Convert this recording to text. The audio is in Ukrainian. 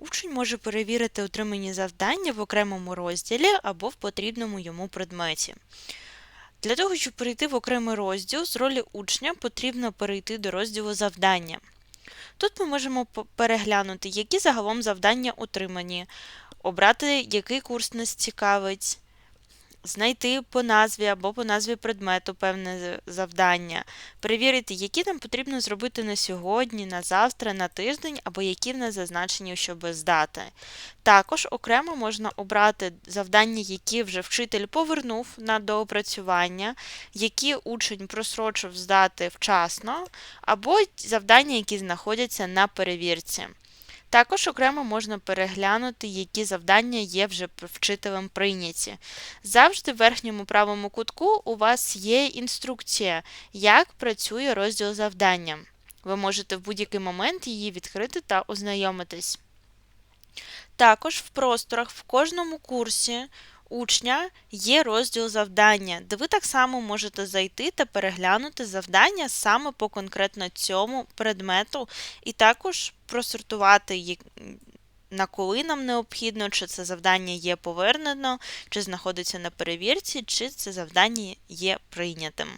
Учень може перевірити отримані завдання в окремому розділі або в потрібному йому предметі. Для того, щоб перейти в окремий розділ, з ролі учня потрібно перейти до розділу завдання. Тут ми можемо переглянути, які загалом завдання отримані, обрати, який курс нас цікавить, знайти по назві або по назві предмету певне завдання, перевірити, які нам потрібно зробити на сьогодні, на завтра, на тиждень, або які в нас зазначені, щоб здати. Також окремо можна обрати завдання, які вже вчитель повернув на доопрацювання, які учень просрочив здати вчасно, або завдання, які знаходяться на перевірці. Також окремо можна переглянути, які завдання є вже вчителем прийняті. Завжди в верхньому правому кутку у вас є інструкція, як працює розділ завдання. Ви можете в будь-який момент її відкрити та ознайомитись. Також в просторах в кожному курсі учня є розділ завдання, де ви так само можете зайти та переглянути завдання саме по конкретно цьому предмету, і також просортувати. На коли нам необхідно, чи це завдання є повернено, чи знаходиться на перевірці, чи це завдання є прийнятим.